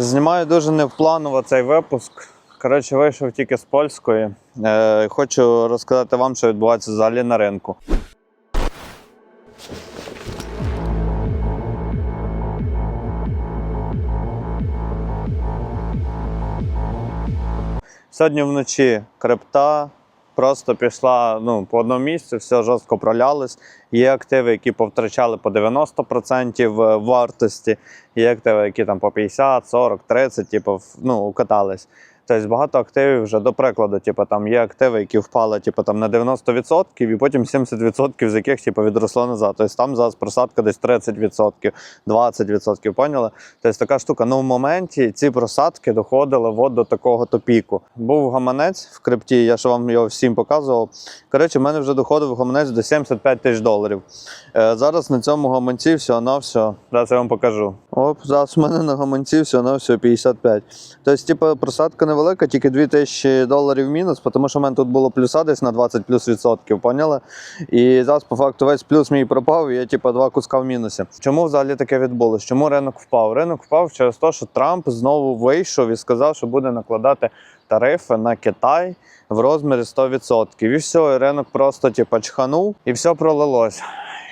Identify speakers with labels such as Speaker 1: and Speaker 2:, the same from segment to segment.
Speaker 1: Знімаю дуже невпланово цей випуск. Коротше, вийшов тільки з польської. Е, хочу розказати вам, що відбувається взагалі на ринку. Сьогодні вночі крипта просто пішла ну, по одному місцю, все жорстко пролялось. Є активи, які повтрачали по 90% вартості, є активи, які там по 50, 40, 30, типу, ну, укатались. Тобто багато активів вже до прикладу, типу, там є активи, які впали типу, там, на 90%, і потім 70% з яких типу, відросло назад. Тобто там зараз просадка десь 30%, 20%, поняли? Тобто така штука. Ну в моменті ці просадки доходили от до такого топіку. Був гаманець в крипті, я ж вам його всім показував. Коротше, в мене вже доходив гаманець до 75 тисяч доларів. Е, зараз на цьому гаманці всього на все. Зараз я вам покажу. Оп, зараз в мене на гаманці всього на все 55. Тобто, типу, просадка невелика, тільки 2 тисячі доларів мінус, тому що в мене тут було плюса десь на 20 плюс відсотків, поняли? І зараз по факту весь плюс мій пропав, і я типу два куска в мінусі. Чому взагалі таке відбулося? Чому ринок впав? Ринок впав через те, що Трамп знову вийшов і сказав, що буде накладати тарифи на Китай в розмірі 100%. І все, і ринок просто типу, чханув, і все пролилось.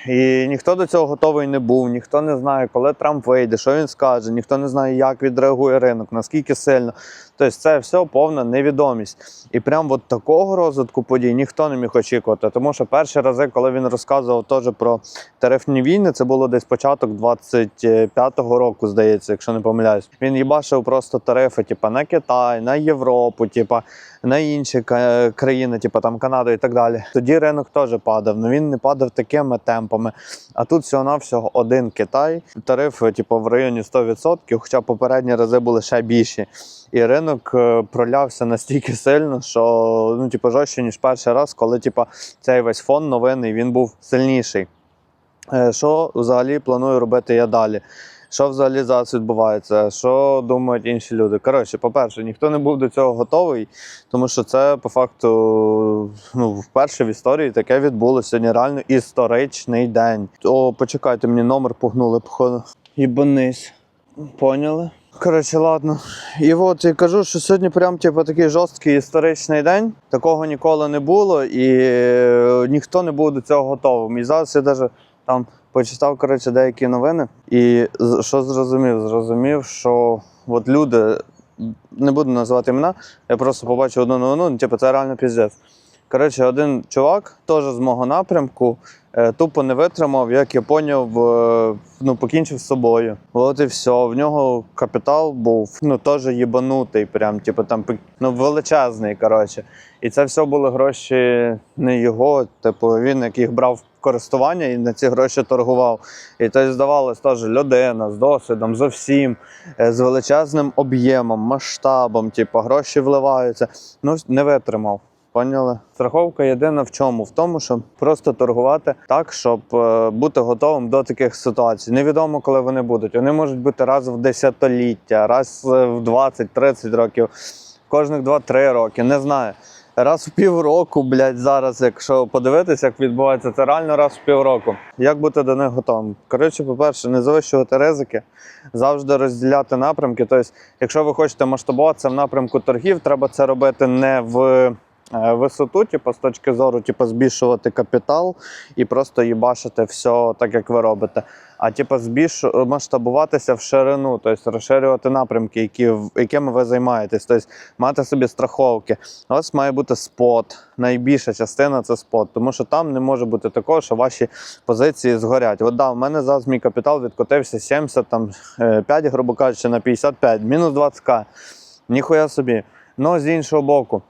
Speaker 1: І ніхто до цього готовий не був, ніхто не знає, коли Трамп вийде, що він скаже, ніхто не знає, як відреагує ринок, наскільки сильно. Тобто це все повна невідомість. І прям от такого розвитку подій ніхто не міг очікувати. Тому що перші рази, коли він розказував теж про тарифні війни, це було десь початок 25-го року, здається, якщо не помиляюсь. Він їбашив просто тарифи, типу, на Китай, на Європу, типу, на інші країни, типу там Канаду і так далі. Тоді ринок теж падав, але він не падав такими темпами. А тут всього-навсього один Китай, тарифи, типу, в районі 100%, хоча попередні рази були ще більші. І ринок е, пролявся настільки сильно, що ну, типу, жорстче, ніж перший раз, коли типу, цей весь фон новинний він був сильніший. Е, Що взагалі планую робити я далі? Що взагалі зараз відбувається? Що думають інші люди? Коротше, по-перше, ніхто не був до цього готовий, тому що це по факту ну, вперше в історії таке відбулося сьогодні історичний день. О, почекайте, мені номер погнули, походу. Єбанись. Поняли? Коротше, ладно. І от я кажу, що сьогодні прям типу, такий жорсткий історичний день. Такого ніколи не було, і е, ніхто не був до цього готовим. І зараз я навіть там почитав коротше, деякі новини. І що зрозумів? Зрозумів, що от люди, не буду називати імена, я просто побачив одну новину, ну, типу, це реально піздець. Коротше, один чувак, теж з мого напрямку, е, тупо не витримав, як я поняв, е, ну, покінчив з собою. От і все. В нього капітал був ну, теж їбанутий, прям, типу, там, ну, величезний. коротше. І це все були гроші не його, типу, він як їх брав в користування і на ці гроші торгував. І то здавалось теж людина з досвідом, з всім, е, з величезним об'ємом, масштабом, типу, гроші вливаються. Ну, не витримав. Поняли? Страховка єдина в чому? В тому, щоб просто торгувати так, щоб е, бути готовим до таких ситуацій. Невідомо, коли вони будуть. Вони можуть бути раз в десятиліття, раз е, в 20-30 років, кожних 2-3 роки, не знаю. Раз в півроку, блядь, зараз, якщо подивитися, як відбувається, це реально раз в півроку. Як бути до них готовим? Коротше, по-перше, не завищувати ризики, завжди розділяти напрямки. Тобто, якщо ви хочете масштабуватися в напрямку торгів, треба це робити не в висоту, типу, з точки зору, типу, збільшувати капітал і просто їбашити все так, як ви робите. А типу, збільш масштабуватися в ширину, тобто розширювати напрямки, які, якими ви займаєтесь, тобто мати собі страховки. Вас має бути спот. Найбільша частина це спот, тому що там не може бути такого, що ваші позиції згорять. От да, в мене зараз мій капітал відкотився 70, там, е, 5, грубо кажучи, на 55, мінус 20к. Ніхуя собі. Ну, з іншого боку.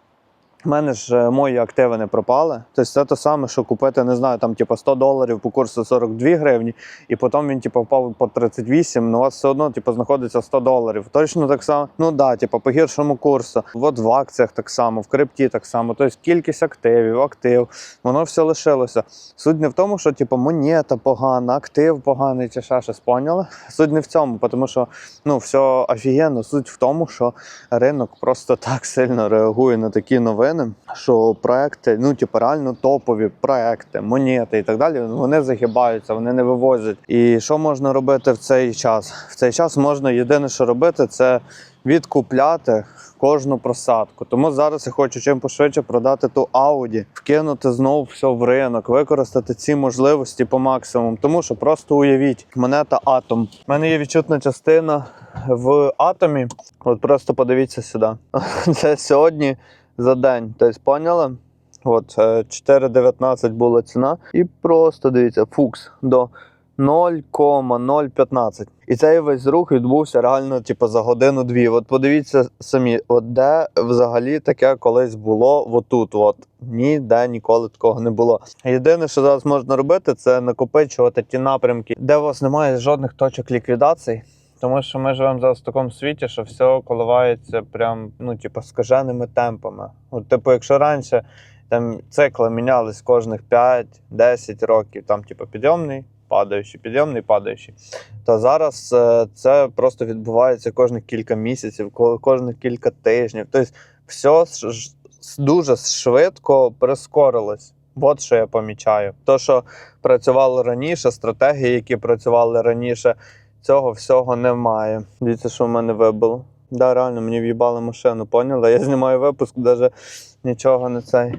Speaker 1: У мене ж е, мої активи не пропали. Тобто це те саме, що купити, не знаю, там типу 100 доларів по курсу 42 гривні, і потім він типу, впав по 38, але у вас все одно типу, знаходиться 100 доларів. Точно так само, ну да, типу, по гіршому курсу. От в акціях так само, в крипті так само. Тобто кількість активів, актив, воно все лишилося. Суть не в тому, що типу, монета погана, актив поганий чи ще щось поняли. Суть не в цьому, тому що ну, все офігенно. Суть в тому, що ринок просто так сильно реагує на такі новини. Новини, що проекти, ну типу, реально топові проекти, монети і так далі, вони загибаються, вони не вивозять. І що можна робити в цей час? В цей час можна єдине, що робити, це відкупляти кожну просадку. Тому зараз я хочу чим пошвидше продати ту Audi, вкинути знову все в ринок, використати ці можливості по максимуму. Тому що просто уявіть, монета Атом. У мене є відчутна частина в атомі. От просто подивіться сюди. Це сьогодні за день. Тобто, поняли? От е, 4,19 була ціна. І просто дивіться, фукс до 0,015. І цей весь рух відбувся реально, типу, за годину-дві. От подивіться самі, от де взагалі таке колись було отут. От ніде ніколи такого не було. Єдине, що зараз можна робити, це накопичувати ті напрямки, де у вас немає жодних точок ліквідацій. Тому що ми живемо зараз в такому світі, що все коливається прям, ну, типу, скаженими темпами. От, типу, якщо раніше там цикли мінялись кожних 5-10 років, там, типу, підйомний, падаючий, підйомний, падаючий, то зараз е, це просто відбувається кожних кілька місяців, ко- кожних кілька тижнів. Тобто, все дуже швидко прискорилось. От що я помічаю. То, що працювало раніше, стратегії, які працювали раніше, цього всього немає. Дивіться, що в мене вибило. Да, реально, мені в'їбали машину, поняли? Я знімаю випуск, навіть нічого не цей.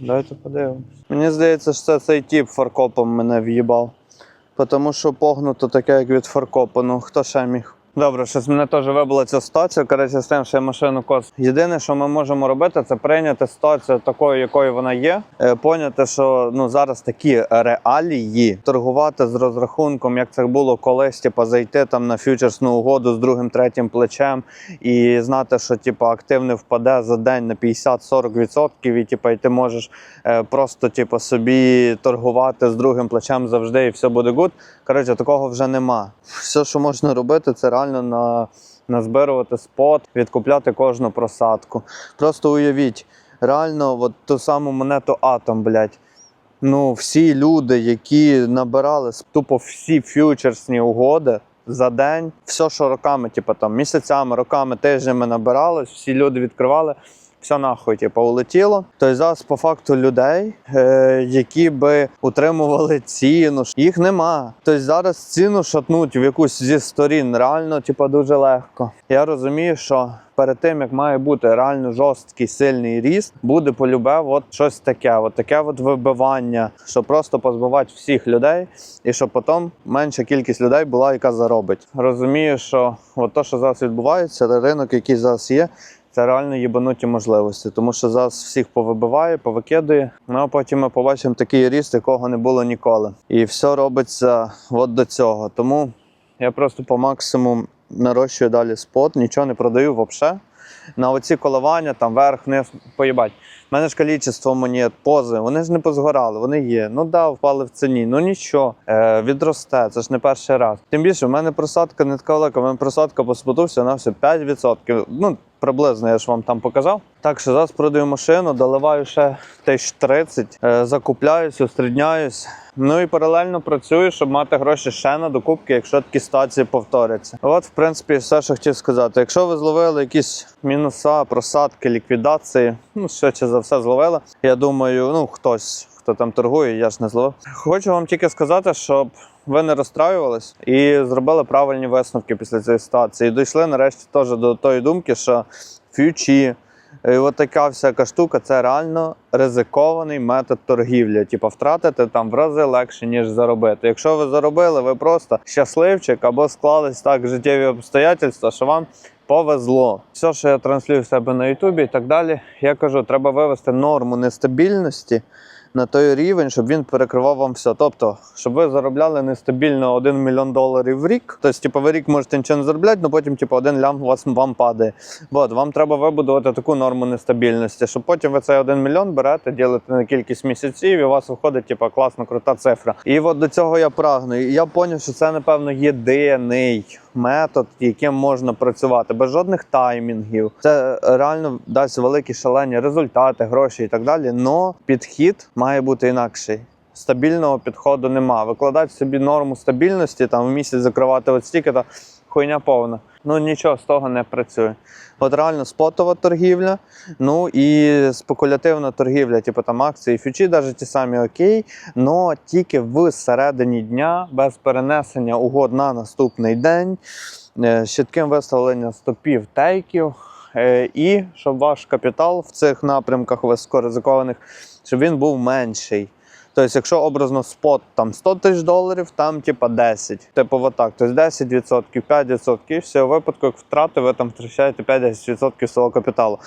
Speaker 1: Давайте подивимось. Мені здається, що це цей тіп фаркопом мене в'їбав. Тому що погнуто таке, як від фаркопа. Ну, хто ще міг? Добре, щось мене теж вибила ця ситуація. Коротше, з тим, що я машину кос. Єдине, що ми можемо робити, це прийняти ситуацію такою, якою вона є. Е, поняти, що ну зараз такі реалії торгувати з розрахунком, як це було колись, типу, зайти там на фьючерсну угоду з другим, третім плечем і знати, що типу, актив не впаде за день на 50-40%, і типу, і ти можеш е, просто типу, собі торгувати з другим плечем завжди, і все буде гуд. Коротше, такого вже нема. Все, що можна робити, це реально на, назбирувати спот, відкупляти кожну просадку. Просто уявіть, реально, от ту саму монету Атом, блядь. Ну, всі люди, які набирали тупо всі фьючерсні угоди за день, все, що роками, типу там місяцями, роками, тижнями набиралось, всі люди відкривали. Все нахуй, типу, улетіло. Тобто зараз по факту людей, е, які би утримували ціну, їх нема. Тобто зараз ціну шатнуть в якусь зі сторін реально, типу, дуже легко. Я розумію, що перед тим як має бути реально жорсткий сильний ріст, буде полюбе от щось таке, от таке от вибивання, щоб просто позбивати всіх людей, і щоб потім менша кількість людей була, яка заробить. Розумію, що от то, що зараз відбувається, ринок, який зараз є. Це реально їбануті можливості, тому що зараз всіх повибиває, повикидує. Ну а потім ми побачимо такий ріст, якого не було ніколи. І все робиться от до цього. Тому я просто по максимуму нарощую далі спот, нічого не продаю взагалі. На оці коливання, там вверх, вниз, поїбать. У мене ж кількість монет, пози, вони ж не позгорали, вони є. Ну да, впали в ціні. Ну нічого, е, відросте, це ж не перший раз. Тим більше, в мене просадка не така велика, в мене просадка по споту всього на все 5%. Ну, приблизно я ж вам там показав. Так що зараз продаю машину, доливаю ще тисяч 30, е, закупляюсь, устрідняюсь. Ну і паралельно працюю, щоб мати гроші ще на докупки, якщо такі ситуації повторяться. От, в принципі, все, що хотів сказати. Якщо ви зловили якісь мінуса, просадки, ліквідації, ну швидше за все зловили. Я думаю, ну хтось, хто там торгує, я ж не зловив. Хочу вам тільки сказати, щоб ви не розстраювались і зробили правильні висновки після цієї ситуації. І дійшли нарешті теж до тої думки, що фьючі. І от така всяка штука це реально ризикований метод торгівлі. Типу, втратити там в рази легше, ніж заробити. Якщо ви заробили, ви просто щасливчик або склались так життєві обстоятельства, що вам повезло. Все, що я транслюю в себе на Ютубі і так далі, я кажу, треба вивести норму нестабільності на той рівень, щоб він перекривав вам все. Тобто, щоб ви заробляли нестабільно 1 мільйон доларів в рік. Тобто, типу, ви рік можете нічого не заробляти, але потім, типу, один лям у вас вам падає. От, вам треба вибудувати таку норму нестабільності, щоб потім ви цей 1 мільйон берете, ділите на кількість місяців, і у вас виходить, типу, класна, крута цифра. І от до цього я прагну. І я зрозумів, що це, напевно, єдиний метод, яким можна працювати, без жодних таймінгів. Це реально дасть великі шалені результати, гроші і так далі. Но підхід має бути інакший. Стабільного підходу нема. Викладати собі норму стабільності, там в місяць закривати от стільки, та хуйня повна. Ну нічого з того не працює. От реально спотова торгівля, ну і спекулятивна торгівля, типу там акції, фьючі, навіть ті самі окей, але тільки в середині дня, без перенесення угод на наступний день, е, з чітким виставленням стопів тейків, е, і щоб ваш капітал в цих напрямках високоризикованих, щоб він був менший. Тобто, якщо образно спот там 100 тисяч доларів, там типа 10. Типу, отак. Тобто 10%, 5%, і все, у випадку, як втрати, ви там втрачаєте 5-10% свого капіталу.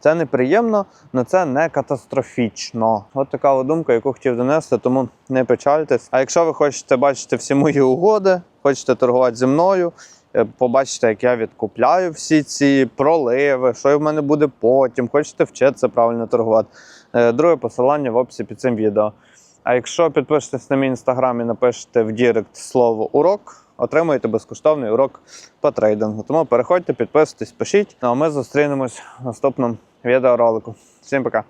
Speaker 1: Це неприємно, але це не катастрофічно. От така думка, яку хотів донести, тому не печальтесь. А якщо ви хочете бачити всі мої угоди, хочете торгувати зі мною, е, побачите, як я відкупляю всі ці проливи, що в мене буде потім, хочете вчитися правильно торгувати. Е, Друге посилання в описі під цим відео. А якщо підпишетесь на мій інстаграм і напишете в Дірект слово урок, отримуєте безкоштовний урок по трейдингу. Тому переходьте, підписуйтесь, пишіть. Ну а ми зустрінемось в наступному відеоролику. Всім пока!